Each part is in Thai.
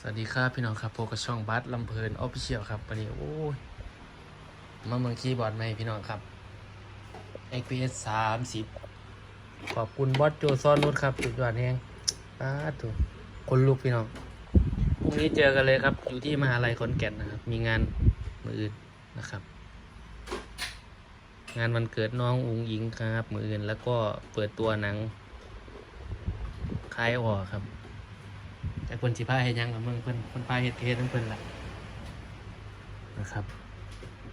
สวัสดีครับพี่น้องครับพบกับช่องบัสลำเพลินออฟฟิเชียลครับวันนี้โอ้ยมาเมืองคีย์บอร์ดใหมพี่น้องครับ XPS สามสิบขอบคุณบอสโจซอนนุชครับสุดยอดแห้งป้าถูกคนลุกพี่น้องพรุ่งนี้เจอกันเลยครับ อยู่ที่มหาลัยขอนแก่นนะครับ มีงานมืออื่นนะครับ งานวันเกิดน้องอุงอิงครับมืออื่นแล้วก็เปิดตัวหนังคลายออครับ แต่คนสิพาเฮ็ดหยังกับเมืองเพิ่นคนพาเฮ็ดเฮ็ดทั้งเพิ่นล่ะนะครับ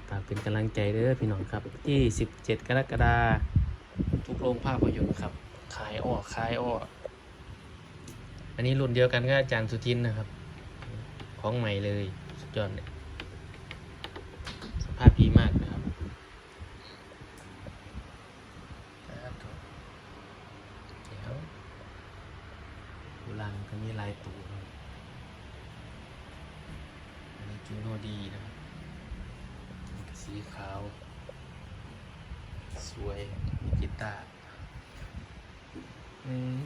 ฝากเป็นกำลังใจเด้อพี่น้องครับที่ 17 กรกฎาคมทุกโรงภาพยนตร์ครับ ขายออกขายออกอันนี้รุ่นเดียวกันก็อาจารย์สุทินนะครับ ของใหม่เลย สุดยอดเลยสภาพดีมากนะครับผมเดี๋ยว ดูรังก็มีลายตูครับอันนี้จูโนดีนะครับนี่ก็สีขาว สวยมีกีตาร์อืม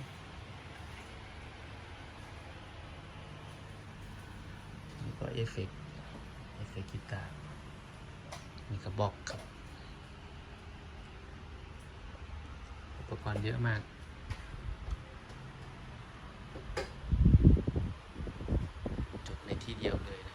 นี่ก็เอฟเฟกต์เอฟเฟกต์กีตาร์มีกระบอกครับ อุปกรณ์เยอะมาก จบในที่เดียวเลยนะ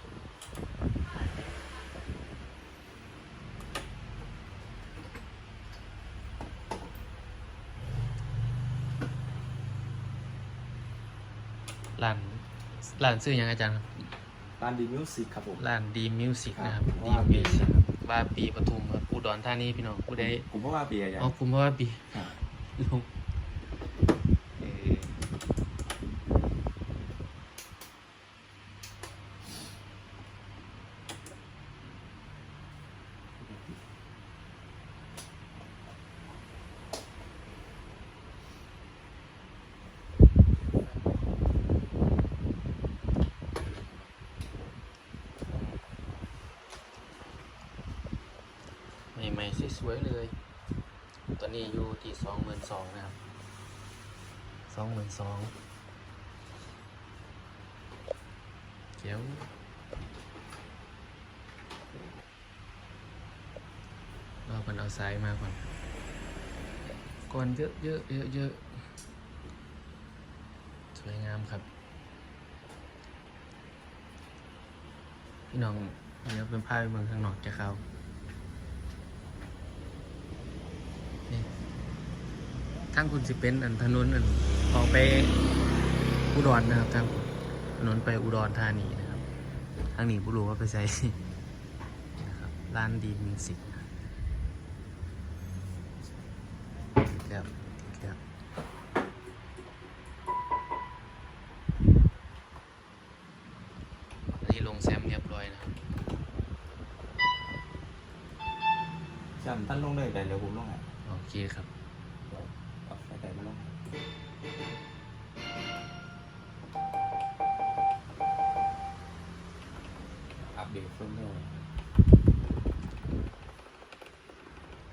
ร้านร้านซื้อยังอาจารย์ครับร้านดีมิวสิกครับผมร้านดีมิวสิกนะครับครับดีว่าปีมิวสิกว่าปีปทุมครับอุดรธานีพี่น้องผู้ใดผมเพราะว่าปีอะไรอ๋อคุณเพราะว่าปีครับลง สวยๆเลย ตอนนี้อยู่ที่สองหมื่นสองนะครับสองหมื่นสองเดี๋ยวรอมันเอาสายมาก่อนก่อนเยอะเยอะเยอะเยอะสวยงามครับ พี่น้องเดี๋ยวเป็นภาพเมืองข้างนอกจะเข้า นี่ ทางคุณสิเป็นอันถนนอันออกไปอุดรนะครับทางถนนไปอุดรธานีนะครับทางนี้ผู้รู้ว่าไปใช้นะครับร้านดีมิวสิกครับครับอันนี้ลงแซมเรียบร้อยนะครับจำท่านลงเลยแต่เดี๋ยวผมลงให้โอเคครับ เอาไฟแต่มาลง อัปเดตเพิ่มเติม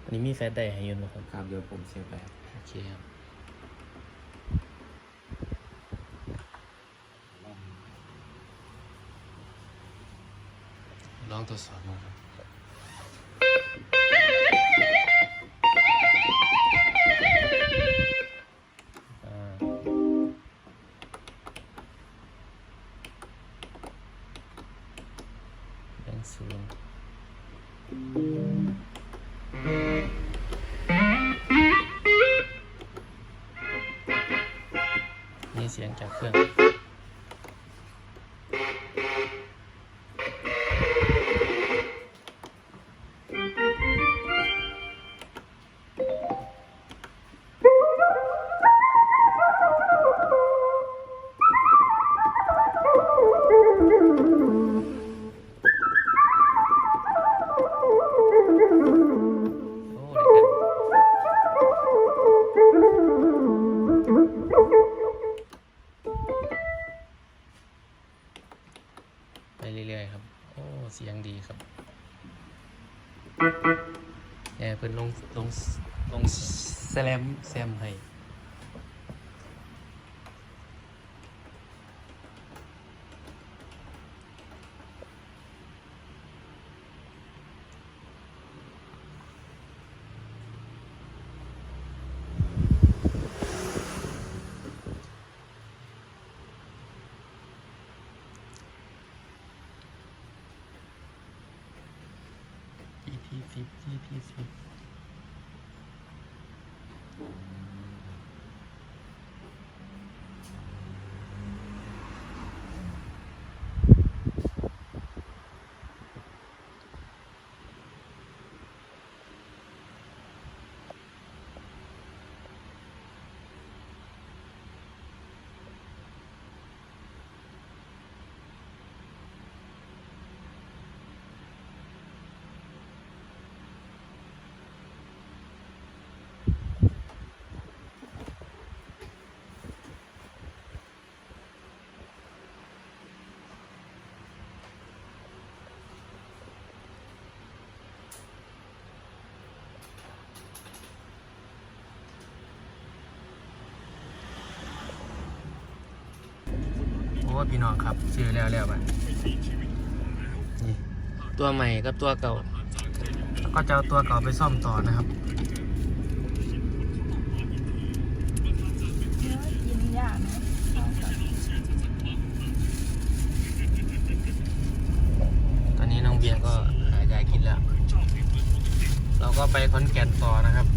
อันนี้มีแฟลชได้ให้อยืนไหมครับ ครับเดี๋ยวผมเซฟไปโอเคครับลองทดสอบมาครับ มีเสียงจากเครื่อง ไปเรื่อยๆครับ โอ้เสียงดีครับแย่เพิ่นลงลงลงแซมแซมให้ สิบที่ที่สิบ พี่น้องครับ ซื้อแล้วแล้วบัดนี่ตัวใหม่กับตัวเก่า แล้วก็จะเอาตัวเก่าไปซ่อมต่อนะครับเนื้อกินยากนะเอาก่อนตอนนี้น้องเบียร์ก็หายายกินแล้ว เราก็ไปคอนแก่นต่อนะครับ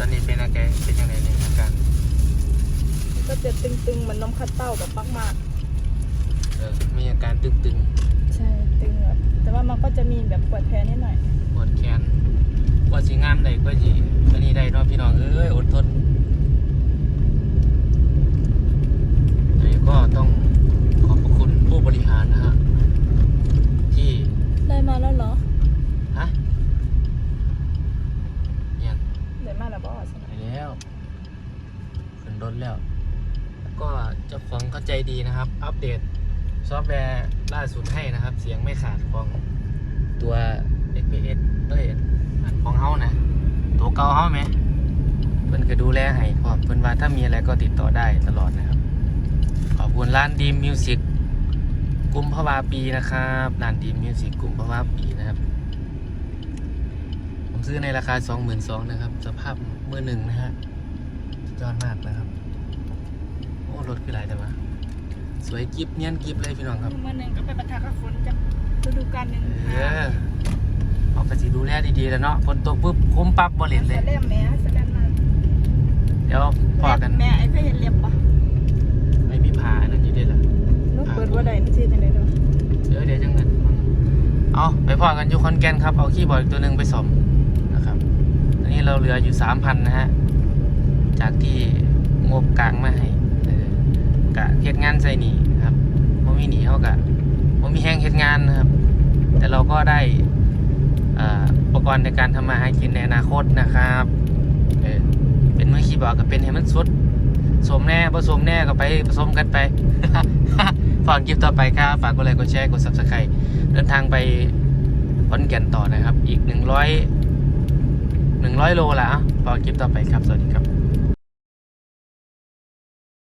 ตอนนี้เป็นอาการเป็นยังไงในอาการ มันก็ จะตึงๆเหมือนนมคัดเต้าแบบมากเออมีอาการตึงๆ ใช่ตึงแบบแต่ว่ามันก็จะมีแบบปวดแผลนิดหน่อยๆปวดแขนกว่าสิงานใดก็สิตอนนี้ได้เนาะพี่น้องเอ้ยอดทนอันนี้ก็ต้องขอบพระคุณผู้บริหารนะฮะที่ ได้มาแล้วเหรอ ฮะยัง ได้มาแล้วบอส ไปแล้วขึ้นรถแล้ว แล้วก็เจ้าของเข้าใจดี นะครับ อัปเดตซอฟต์แวร์ล่าสุดให้นะครับ เสียงไม่ขาดของตัว XPS เอ้ยอันของเฮานะ ตัวเก่าเฮาไหม เพิ่นก็ดูแลให้พร้อมเพิ่นว่าถ้ามีอะไรก็ติดต่อได้ตลอดนะครับ ขอบคุณร้านดีมมิวสิกกุมภาวาปีนะครับร้านดีมมิวสิกกุมภาวาปีนะครับผมซื้อในราคา 22,000นะครับ สภาพมือหนึ่งนะฮะยอดมากนะครับ โอ้รถคือไรแต่ว่า สวยกิฟเนียนกิฟเลยพี่น้องครับมื่อหนึ่งก็ไปปะทะกับฝนจะฤดูกาลหนึ่งเออเอากระสีดูแลดีๆแล้วเนาะฝนตกปุ๊บคุ้มปั๊บบริเวณเลยสแลมแม่สแลมมาเดี๋ยวพอกันแม่ไอ้เคยเห็นเล็บปะไม่มีผ่าอันนั้นอยู่ด้วยล่ะนุ๊กเปิดว่าใดนี่สิจังได๋เนาะเดี๋ยวเดี๋ยวจังเงินเอาไปพอกันอยู่คอนแกนครับเอาคีย์บอร์ดอีกตัวหนึ่งไปสมนะครับอันนี้เราเหลืออยู่สามพันนะฮะจากที่งบกลางมาให้เออ กะเฮ็ดงานใส่หนีครับบ่มีหนีเท่ากับบ่มีแห้งเฮ็ดงานนะครับ แต่เราก็ได้อ่าอุปกรณ์ในการทำมาหากินในอนาคตนะครับเออเป็นมือคีย์บอร์ดก็เป็นให้มันสุดสมแน่ผสมแน่ก็ไปผสมกันไปฝากคลิปต่อไปครับฝากกดไลค์กดแชร์กด subscribe เดินทางไปขอนแก่นต่อนะครับ อีก100 100โลละอะฝากคลิปต่อไปครับ สวัสดีครับ